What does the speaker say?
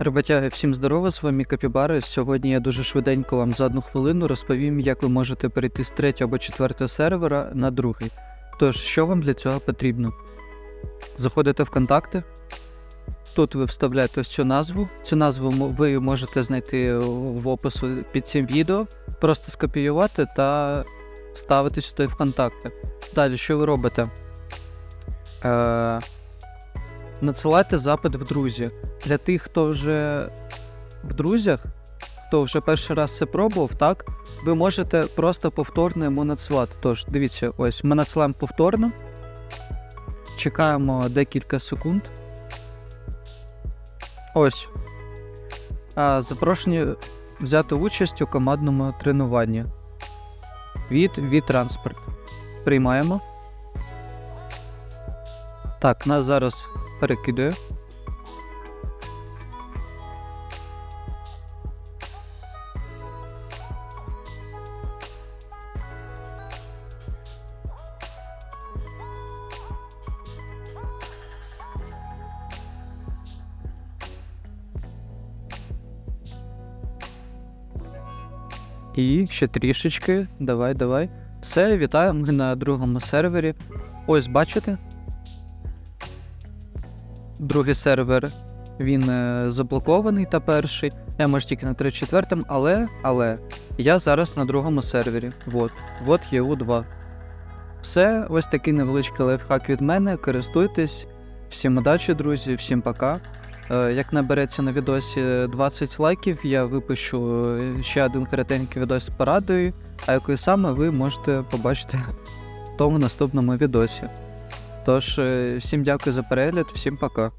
Роботяги, всім здорово, з вами Капібари. Сьогодні я дуже швиденько вам за одну хвилину розповім, як ви можете перейти з третього або четвертого сервера на другий. Тож, що вам для цього потрібно? Заходите в контакти. Тут ви вставляєте ось цю назву. Цю назву ви можете знайти в опису під цим відео, просто скопіювати та вставити сюди в контакти. Далі, що ви робите? Е- надсилайте запит в друзі. Для тих, хто вже в друзях, хто вже перший раз це пробував, так, ви можете просто повторно йому надсилати. Тож, дивіться, ось ми надсилаємо повторно. Чекаємо декілька секунд. Ось. Запрошені взяти участь у командному тренуванні. Від від транспорт. Приймаємо. Так, нас зараз перекидує. І ще трішечки. Давай, давай. Все, вітаю, ми на другому сервері. Ось, бачите? Другий сервер він е, заблокований та перший. Я може тільки на 34-му, але, але я зараз на другому сервері. Вот, вот є У2. Все, ось такий невеличкий лайфхак від мене. Користуйтесь. Всім удачі, друзі, всім пока. Е, Як набереться на відосі 20 лайків, я випущу е, ще один коротенький відос з порадою, а якою саме ви можете побачити в тому наступному відосі. Тож, е, всім дякую за перегляд, всім пока.